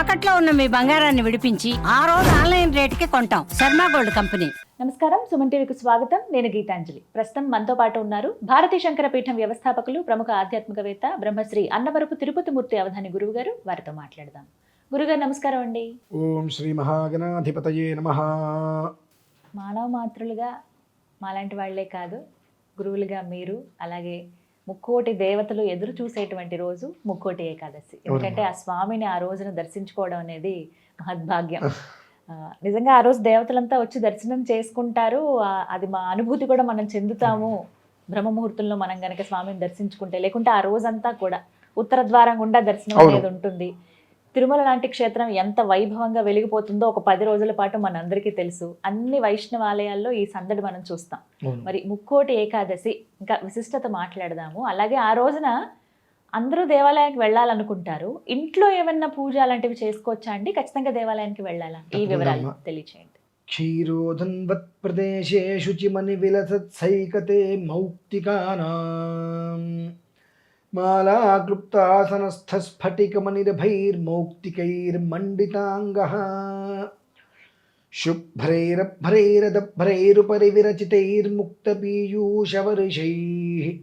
తాకట్లో ఉన్న మీ బంగారాన్ని విడిపించి ఆ రోజు ఆన్లైన్ రేటుకి కొంటాం. Sharma gold company. నమస్కారం సుమన్ టీవీకి స్వాగతం. నేను గీతాంజలి. ప్రస్తుతం మనతో పాటు ఉన్నారు భారతీ శంకర పీఠం వ్యవస్థాపకులు ప్రముఖ ఆధ్యాత్మికవేత్త బ్రహ్మశ్రీ అన్నవరపు తిరుపతి మూర్తి అవధాని గురువు గారు వారితో మాట్లాడదాం. గురుగారు నమస్కారం అండి. ఓం శ్రీ మహాగణాధిపతయే నమ. మానవ మాతృలుగా మాలాంటి వాళ్ళే కాదు గురువులుగా మీరు అలాగే ముక్కోటి దేవతలు ఎదురు చూసేటువంటి రోజు ముక్కోటి ఏకాదశి. ఎందుకంటే ఆ స్వామిని ఆ రోజున దర్శించుకోవడం అనేది మహద్భాగ్యం. ఆ, నిజంగా ఆ రోజు దేవతలంతా వచ్చి దర్శనం చేసుకుంటారు. అది మా అనుభూతి కూడా మనం చెందుతాము. బ్రహ్మముహూర్తంలో మనం గనక స్వామిని దర్శించుకుంటే లేకుంటే ఆ రోజంతా కూడా ఉత్తర ద్వారం గుండా దర్శనం. అనేది ఉంటుంది. తిరుమల లాంటి క్షేత్రం ఎంత వైభవంగా వెలిగిపోతుందో ఒక పది రోజుల పాటు మనందరికీ తెలుసు. అన్ని వైష్ణవ ఆలయాల్లో ఈ సందడి మనం చూస్తాం. మరి ముక్కోటి ఏకాదశి ఇంకా విశిష్టత మాట్లాడదాము. అలాగే ఆ రోజున అందరూ దేవాలయానికి వెళ్ళాలనుకుంటారు. ఇంట్లో ఏమన్నా పూజ అలాంటివి చేసుకోవచ్చా అండి? ఖచ్చితంగా దేవాలయానికి వెళ్ళాలా? ఈ వివరాలు. తెలియచేయండి. క్షీరోధన్వత్ ప్రదేశే శుచిమని విలసత్సైకతే మౌక్తికానాం. శుభ్రైరభ్రైరదభ్రైరుపరి విరచితైర్ముక్తపీయూషవర్షైः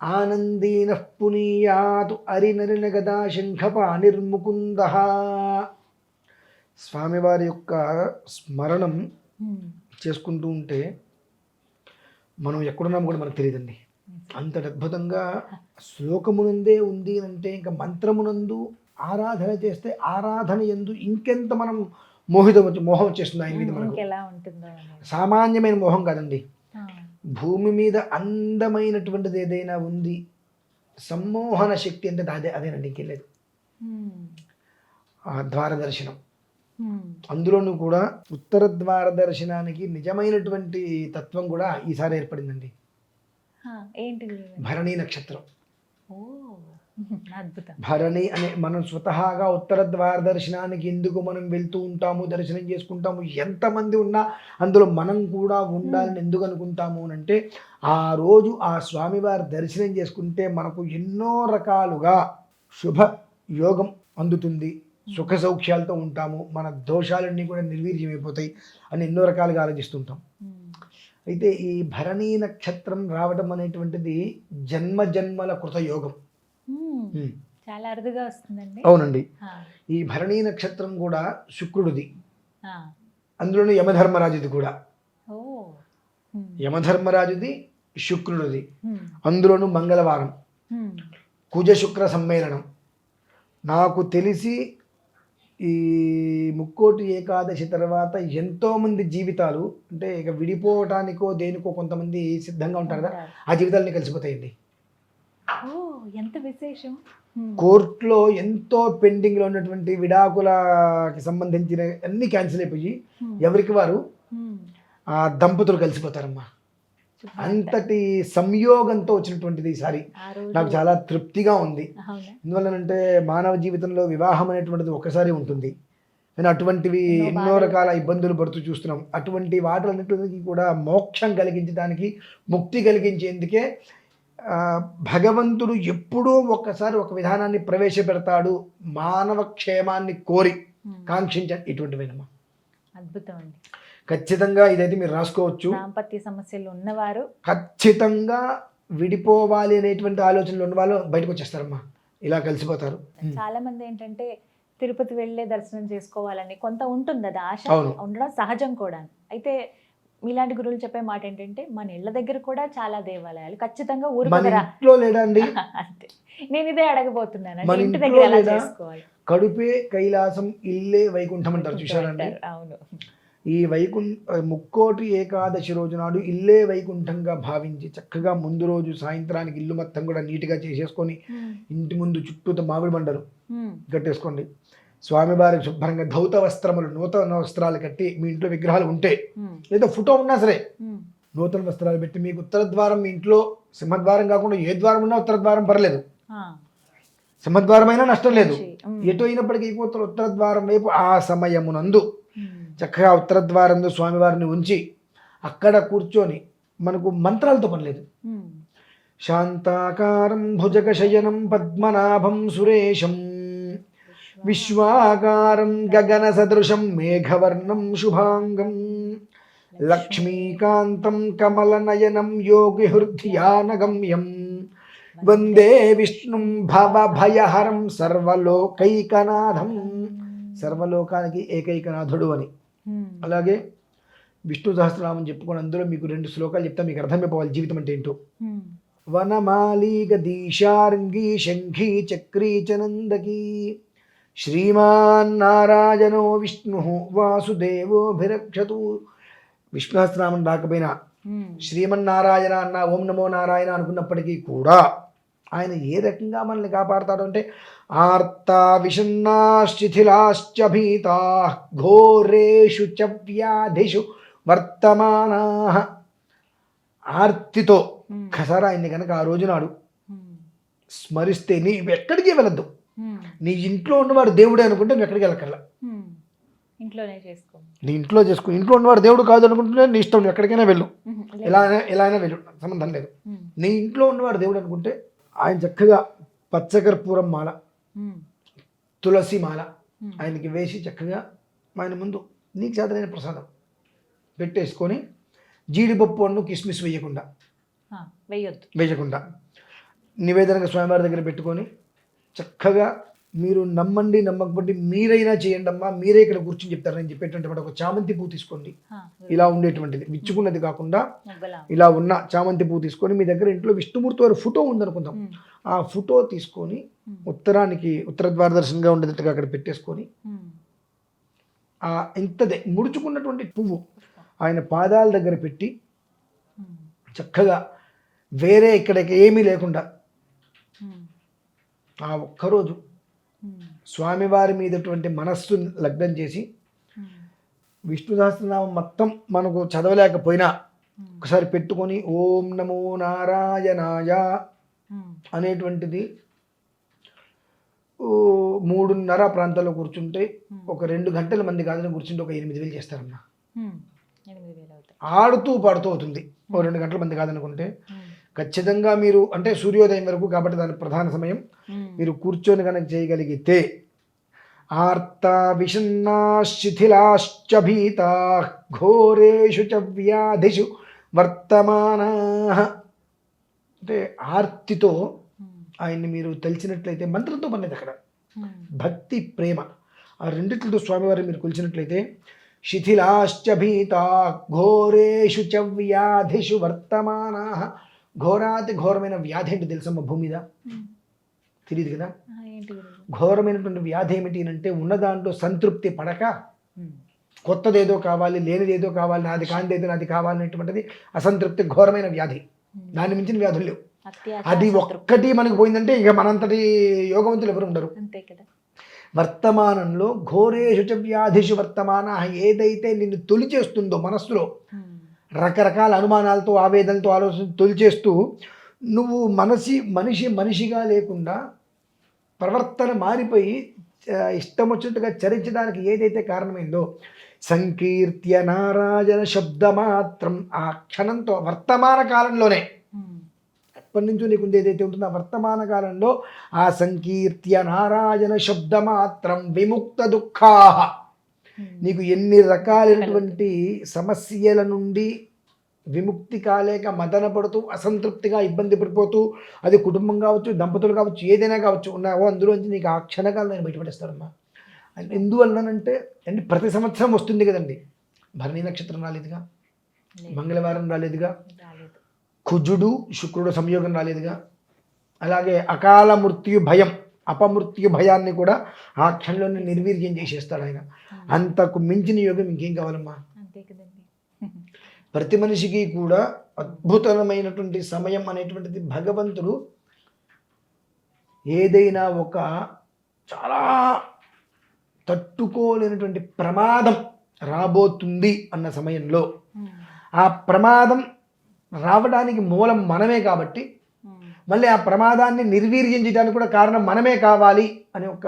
ఆనందీనః పునీయాతు అరినరినగదా శంఖపాణిర్ముకుందः స్వామివారి యొక్క స్మరణం. చేసుకుంటూ ఉంటే మనం ఎక్కడున్నాం కూడా మనకు తెలియదండి. అంతటి అద్భుతంగా శ్లోకమునందే ఉంది అంటే ఇంకా మంత్రమునందు ఆరాధన చేస్తే ఆరాధన ఎందు ఇంకెంత మనం మోహితం మోహం వచ్చేస్తుంది ఆయన మీద మనకు. సామాన్యమైన మోహం కాదండి. భూమి మీద అందమైనటువంటిది ఏదైనా ఉంది సమ్మోహన శక్తి అంటే అదే అదేనండి ఇంకెళ్ళేది ద్వార దర్శనం. అందులోనూ కూడా ఉత్తర ద్వార దర్శనానికి నిజమైనటువంటి తత్వం కూడా ఈసారి ఏర్పడిందండి ఏంటి? భరణి నక్షత్రం. భరణి అనే మనం స్వతహాగా ఉత్తర ద్వార దర్శనానికి ఎందుకు మనం వెళ్తూ ఉంటాము దర్శనం చేసుకుంటాము ఎంతమంది ఉన్నా అందులో మనం కూడా ఉండాలని ఎందుకు అనుకుంటాము అని అంటే ఆ రోజు ఆ స్వామివారి దర్శనం చేసుకుంటే మనకు ఎన్నో రకాలుగా శుభ యోగం అందుతుంది. సుఖ సౌఖ్యాలతో ఉంటాము. మన దోషాలన్నీ కూడా నిర్వీర్యమైపోతాయి అని ఎన్నో రకాలుగా ఆలోచిస్తుంటాం. అయితే ఈ భరణీ నక్షత్రం రావడం అనేటువంటిది జన్మ జన్మల కృత యోగం. చాలా అరుదుగా వస్తుందండి. అవునండి. ఈ భరణీ నక్షత్రం కూడా శుక్రుడిది. అందులోనూ యమధర్మరాజుది కూడా. యమధర్మరాజుది శుక్రుడిది. అందులోనూ మంగళవారం. కుజ శుక్ర సమ్మేళనం. నాకు తెలిసి ఈ ముక్కోటి ఏకాదశి తర్వాత ఎంతోమంది జీవితాలు అంటే ఇక విడిపోవటానికో దేనికో కొంతమంది సిద్ధంగా ఉంటారు కదా ఆ జీవితాలని కలిసిపోతాయండి ఎంత విశేషం. కోర్టులో ఎంతో పెండింగ్లో ఉన్నటువంటి విడాకులకి సంబంధించిన అన్ని క్యాన్సిల్ అయిపోయి. ఎవరికి వారు. ఆ దంపతులు కలిసిపోతారమ్మా. అంతటి సంయోగంతో వచ్చినటువంటిది ఈసారి నాకు చాలా తృప్తిగా ఉంది. ఎందువల్లనంటే మానవ జీవితంలో వివాహం అనేటువంటిది ఒకసారి ఉంటుంది. కానీ అటువంటివి ఎన్నో. రకాల ఇబ్బందులు పడుతూ చూస్తున్నాం. అటువంటి వాటిలన్నింటికి కూడా మోక్షం కలిగించడానికి ముక్తి కలిగించేందుకే భగవంతుడు ఎప్పుడూ ఒక్కసారి ఒక విధానాన్ని ప్రవేశపెడతాడు మానవ క్షేమాన్ని కోరి. కాంక్షించ ఇటువంటివేనమ్మా. అద్భుతం అండి. ఖచ్చితంగా ఇదైతే మీరు రాసుకోవచ్చు. దాంపత్య సమస్యలు ఉన్నవారు. ఖచ్చితంగా విడిపోవాలి అనేటువంటి ఆలోచనలు ఉన్న వాళ్ళు బయటకు వచ్చేస్తారమ్మా. ఇలా కలిసిపోతారు. చాలా మంది ఏంటంటే తిరుపతి వెళ్ళే దర్శనం చేసుకోవాలని కొంత ఉంటుంది. అది ఆశ. ఉండడం సహజం కూడా. అయితే మీలాంటి గురువులు చెప్పే మాట ఏంటంటే మన ఇళ్ళ దగ్గర కూడా చాలా దేవాలయాలు. ఖచ్చితంగా ఊరు అంతే. నేను ఇదే అడగబోతున్నాను. ఇంటి దగ్గర ఎలా? చేసుకోవాలి? కడుపే కైలాసం ఇల్లే వైకుంఠం అంటారు అంటారు. అవును. ఈ వైకుంఠ ముక్కోటి ఏకాదశి రోజు నాడు ఇల్లే వైకుంఠంగా భావించి చక్కగా ముందు రోజు సాయంత్రానికి ఇల్లు మొత్తం కూడా నీట్గా చేసేసుకొని ఇంటి ముందు చుట్టూతో మామిడి బండలు హ్మ్. కట్టేసుకోండి స్వామివారికి శుభ్రంగా ధౌత వస్త్రములు నూతన వస్త్రాలు కట్టి మీ ఇంట్లో విగ్రహాలు ఉంటే. లేదా ఫోటో ఉన్నా సరే. నూతన వస్త్రాలు పెట్టి మీకు ఉత్తర ద్వారం మీ ఇంట్లో సింహద్వారం కాకుండా ఏ ద్వారం ఉన్నా ఉత్తర ద్వారం పర్లేదు ఆ. సింహద్వారం అయినా నష్టం లేదు. ఎటు అయినప్పటికీ ఉత్తర ఉత్తర ద్వారం వైపు ఆ సమయమునందు. చక్కగా ఉత్తర ద్వారంలో స్వామివారిని ఉంచి అక్కడ కూర్చొని మనకు మంత్రాలతో పని లేదు హ్మ్. శాంతాకారం భుజగశయనం పద్మనాభం సురేశం విశ్వాకారం గగన సదృశం మేఘవర్ణం శుభాంగం లక్ష్మీకాంతం కమలనయనం యోగి హృద్యానగమ్యం వందే విష్ణుం భవభయహరం సర్వలోకైకనాథం సర్వలోకానికి ఏకైకనాథుడు అని. అలాగే విష్ణు సహస్రనామం చెప్పుకొని అందులో మీకు రెండు శ్లోకాలు చెప్తా మీకు అర్థమైపోవాలి జీవితం అంటే ఏంటో ఉమ్. వనమాలీగదీశార్ంగీ శంఖీ చక్రీ చ నందకీ శ్రీమాన్ నారాయణో విష్ణు వాసుదేవోభిరక్షతు విష్ణు సహస్రనామం రాకపోయినా ఉమ్. శ్రీమన్నారాయణ అన్న ఓం నమో నారాయణ అనుకున్నప్పటికీ కూడా ఆయన ఏ రకంగా మనల్ని కాపాడతాడు అంటే ఆర్త విషన్నాశ్చిథిలాశ్చ భీతా ఘోరేషు చ వ్యాధిషు వర్తమానా ఆర్తితో ఆయన్ని కనుక ఆ రోజు నాడు. స్మరిస్తే నీ ఎక్కడికి వెళ్ళద్దు. నీ ఇంట్లో ఉన్నవాడు దేవుడే అనుకుంటే నువ్వు ఎక్కడికి వెళ్ళకల్లా ఉమ్. ఇంట్లోనే చేసుకో నీ ఇంట్లో చేసుకో ఇంట్లో ఉన్నవాడు దేవుడు కాదు అనుకుంటే నీ ఇష్టం నువ్వు ఎక్కడికైనా వెళ్ళు. ఎలా అయినా ఎలా అయినా వెళ్ళు సంబంధం లేదు. నీ ఇంట్లో ఉన్నవాడు దేవుడు అనుకుంటే ఆయన చక్కగా పచ్చకర్పూరం మాల. తులసి మాల. ఆయనకి వేసి చక్కగా ఆయన ముందు నీకు చేతనైన ప్రసాదం పెట్టేసుకొని జీడిపప్పు అన్ను కిస్మిస్ వేయకుండా. వేయకుండా. నివేదనగా స్వామివారి దగ్గర పెట్టుకొని చక్కగా మీరు నమ్మండి నమ్మకపోతే మీరైనా చేయండి అమ్మా మీరే ఇక్కడ కూర్చొని చెప్తారని చెప్పేటువంటి ఒక చామంతి పువ్వు తీసుకోండి ఇలా ఉండేటువంటిది విచ్చుకున్నది కాకుండా ఇలా ఉన్న చామంతి పువ్వు తీసుకొని మీ దగ్గర ఇంట్లో విష్ణుమూర్తి వారి ఫోటో ఉందనుకుందాం. ఆ ఫోటో తీసుకొని ఉత్తరానికి ఉత్తర ద్వారదర్శనంగా ఉండేటట్టుగా అక్కడ పెట్టేసుకొని. ఆ ఇంతదే ముడుచుకున్నటువంటి పువ్వు ఆయన పాదాల దగ్గర పెట్టి. చక్కగా వేరే ఇక్కడికి ఏమీ లేకుండా. ఆ ఒక్కరోజు. స్వామివారి మీదటువంటి మనస్సు లగ్నం చేసి. విష్ణు సహస్రనామం మొత్తం మనకు చదవలేకపోయినా. ఒకసారి పెట్టుకొని ఓం నమో నారాయణాయ. అనేటువంటిది మూడున్నర ప్రాంతాల్లో కూర్చుంటే ఒక రెండు గంటల మంది కాదని కూర్చుంటే ఒక ఎనిమిది వేలు చేస్తారమ్మా ఆడుతూ పాడుతూ అవుతుంది ఓ రెండు గంటల మంది కాదనుకుంటే. ఖచ్చితంగా మీరు అంటే సూర్యోదయం వరకు కాబట్టి దాని ప్రధాన సమయం ఉమ్. మీరు కూర్చొని కనుక చేయగలిగితే ఆర్త విషన్నాశిథిలాశ్చ భీతా ఘోరేషు చ వ్యాధిషు వర్తమానా అంటే ఆర్తితో ఉమ్. ఆయన్ని మీరు తెలిసినట్లయితే మంత్రంతో పనేది అక్కడ ఉమ్. భక్తి ప్రేమ ఆ రెండిట్లతో స్వామివారిని మీరు కొలిచినట్లయితే శిథిలాశ్చ భీతా ఘోరేషు చ వ్యాధిషు వర్తమానా ఘోరాతి ఘోరమైన వ్యాధి ఏంటి తెలుసమ్మ భూమి మీద. తెలియదు కదా? ఘోరమైనటువంటి వ్యాధి ఏమిటి అంటే ఉన్న దాంట్లో సంతృప్తి పడక ఉమ్. కొత్తదేదో కావాలి లేనిదేదో కావాలి నాది కానిదేదో నాది కావాలి అనేటువంటిది అసంతృప్తి ఘోరమైన వ్యాధి దాన్ని మించిన వ్యాధులు లేవు అది ఒక్కటి మనకు పోయిందంటే ఇక మనంతటి యోగవంతులు ఎవరు ఉండరు వర్తమానంలో ఘోరేషు వ్యాధిషు వర్తమాన ఏదైతే నిన్ను తొలిచేస్తుందో మనస్సులో. రకరకాల అనుమానాలతో ఆవేదనతో ఆలోచన తొలిచేస్తూ నువ్వు మనసి మనిషి మనిషిగా లేకుండా ప్రవర్తన మారిపోయి ఇష్టం వచ్చినట్టుగా చరించడానికి ఏదైతే కారణమైందో సంకీర్త్య నారాయణ శబ్ద మాత్రం ఆ క్షణంతో వర్తమాన కాలంలోనే. ఎప్పటి నుంచో నీకు ఉంది ఏదైతే ఉంటుందో ఆ వర్తమాన కాలంలో ఆ సంకీర్త్య నారాయణ శబ్ద మాత్రం విముక్త దుఃఖా ఉమ్. నీకు ఎన్ని రకాలైనటువంటి సమస్యల నుండి విముక్తి కాలేక మదన పడుతూ అసంతృప్తిగా ఇబ్బంది పడిపోతూ అది కుటుంబం కావచ్చు దంపతులు కావచ్చు ఏదైనా కావచ్చు ఉన్నావో అందులోంచి నీకు ఆ క్షణకాలం నేను బయటపడేస్తాడమ్మా ఎందువల్లనంటే అంటే ప్రతి సంవత్సరం వస్తుంది కదండి. భరణి నక్షత్రం రాలేదుగా. లేదు. మంగళవారం రాలేదుగా. రాలేదు. కుజుడు శుక్రుడు సంయోగం రాలేదుగా. అలాగే అకాల మృత్యు భయం. అపమృత్యు భయాన్ని కూడా ఆ క్షణంలోనే నిర్వీర్యం చేసేస్తాడు ఆయన అంతకు మించిన యోగం ఇంకేం కావాలమ్మా ప్రతి మనిషికి కూడా అద్భుతమైనటువంటి సమయం అనేటువంటిది భగవంతుడు ఏదైనా ఒక చాలా తట్టుకోలేనటువంటి ప్రమాదం రాబోతుంది అన్న సమయంలో. ఆ ప్రమాదం రావడానికి మూలం మనమే కాబట్టి. మళ్ళీ ఆ ప్రమాదాన్ని నిర్వీర్యం చేయడానికి కూడా కారణం మనమే కావాలి అని ఒక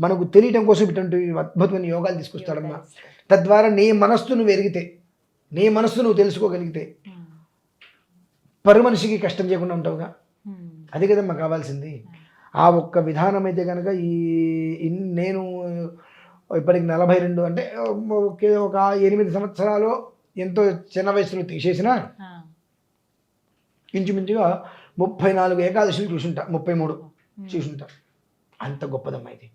మనకు తెలియటం కోసం ఇటువంటి అద్భుతమైన యోగాలు తీసుకొస్తాడమ్మా. తద్వారా నీ మనస్సు నువ్వు ఎరిగితే నీ మనస్సు నువ్వు తెలుసుకోగలిగితే. పరు మనిషికి కష్టం చేయకుండా ఉంటావుగా. అది కదమ్మా కావాల్సింది. ఆ. ఒక్క విధానం అయితే కనుక ఈ నేను ఇప్పటికి నలభై రెండు అంటే ఒకే ఎనిమిది సంవత్సరాలు ఎంతో చిన్న వయసులో తీసేసిన ఇంచుమించుగా ముప్పై నాలుగు ఏకాదశులు చూసుంటా ముప్పై మూడు చూసుంటా. అంత గొప్పదమ్మా ఇది.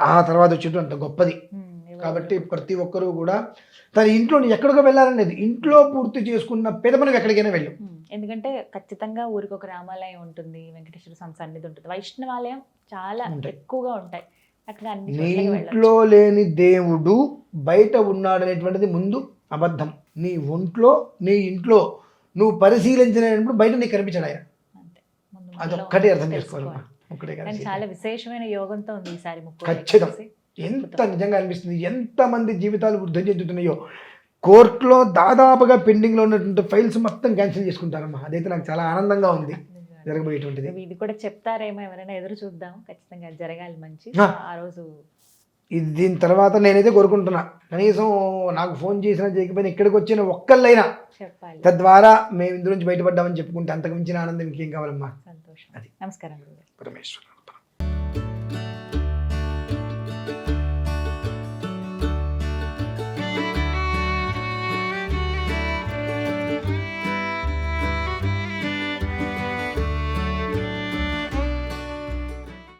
ఆ- తర్వాత వచ్చేటు అంత గొప్పది. ఎవరు- కాబట్టి ప్రతి ఒక్కరూ కూడా తన ఇంట్లో ఎక్కడికో వెళ్ళాలనేది ఇంట్లో పూర్తి చేసుకున్న పెద్ద మనం ఎక్కడికైనా వెళ్ళు. ఉమ్, ఎందుకంటే ఖచ్చితంగా ఊరికి ఒక రామాలయం ఉంటుంది వెంకటేశ్వర స్వామి సన్నిధి ఉంటుంది. వైష్ణవాలయం చాలా. ఎక్కువగా ఉంటాయి. నీ. ఇంట్లో లేని దేవుడు బయట ఉన్నాడు అనేటువంటిది ముందు అబద్ధం. నీ ఒంట్లో నీ ఇంట్లో నువ్వు పరిశీలించినప్పుడు బయట నీకు కనిపించాడు ఆయన. అదొక్కటే అర్థం. చేసుకోవాలి కదా చాలా విశేషమైన యోగంతో ఉంది ఈసారి ఖచ్చితం. ఎంత నిజంగా అనిపిస్తుంది ఎంతమంది జీవితాలు వృద్ధి చెందుతున్నాయో. కోర్టులో దాదాపుగా పెండింగ్లో ఉన్నటువంటి ఫైల్స్ మొత్తం క్యాన్సిల్ చేసుకుంటారమ్మా. అదైతే నాకు చాలా ఆనందంగా ఉంది. జరగబోయేటువంటిది. ఇది కూడా చెప్తారేమో ఎవరైనా ఎదురు చూద్దాం. ఖచ్చితంగా జరగాలి మంచి. ఆ రోజు ఇది దీని తర్వాత నేనైతే కోరుకుంటున్నా. కనీసం నాకు ఫోన్ చేసినా చేయకపోయినా ఇక్కడికి వచ్చిన ఒక్కళ్ళైనా తద్వారా మేము ఇందు నుంచి బయటపడ్డామని చెప్పుకుంటే అంతకు మించిన ఆనందం ఇంకేం కావాలమ్మా? సంతోషం. అది. నమస్కారం పరమేశ్వర.